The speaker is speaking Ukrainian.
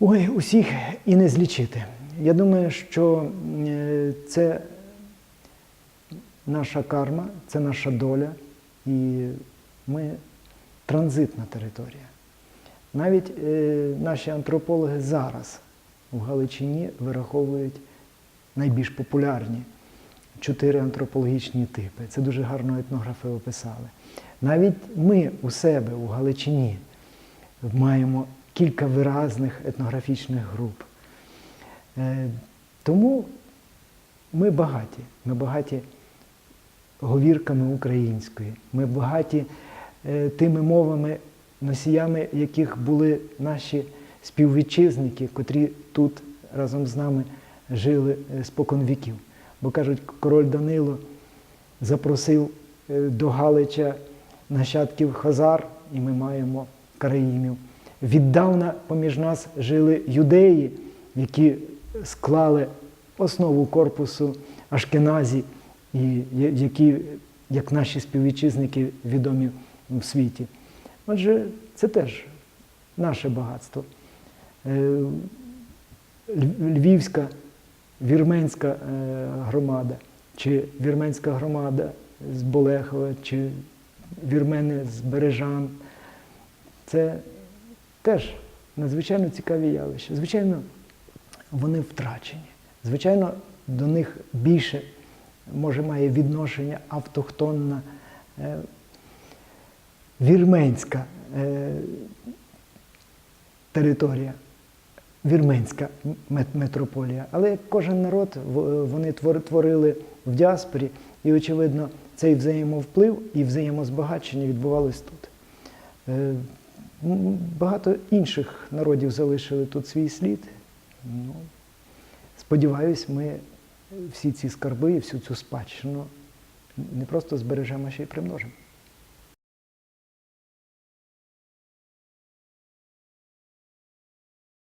Ой, усіх і не злічити. Я думаю, що е, це наша карма, це наша доля, і ми транзитна територія. Навіть е, наші антропологи зараз у Галичині вираховують найбільш популярні чотири антропологічні типи. Це дуже гарно етнографи описали. Навіть ми у себе у Галичині маємо кілька виразних етнографічних груп. Е, Тому ми багаті. Ми багаті говірками української. Ми багаті е, тими мовами, носіями яких були наші співвітчизники, котрі тут разом з нами жили е, спокон віків. Бо кажуть, король Данило запросив до Галича нащадків Хазар, і ми маємо караїмів. Віддавна поміж нас жили юдеї, які склали основу корпусу Ашкеназі, і які, як наші співвітчизники, відомі в світі. Отже, це теж наше багатство. Е, Львівська, вірменська е, громада, чи вірменська громада з Болехова, чи вірмени з Бережан. Це теж надзвичайно цікаві явища. Звичайно, вони втрачені. Звичайно, до них більше може має відношення автохтонна е, вірменська е, територія, вірменська метрополія. Але як кожен народ вони творили в діаспорі, і, очевидно, цей взаємовплив і взаємозбагачення відбувалось тут. Багато інших народів залишили тут свій слід. Ну, сподіваюсь, ми всі ці скарби і всю цю спадщину не просто збережемо, а ще й примножимо.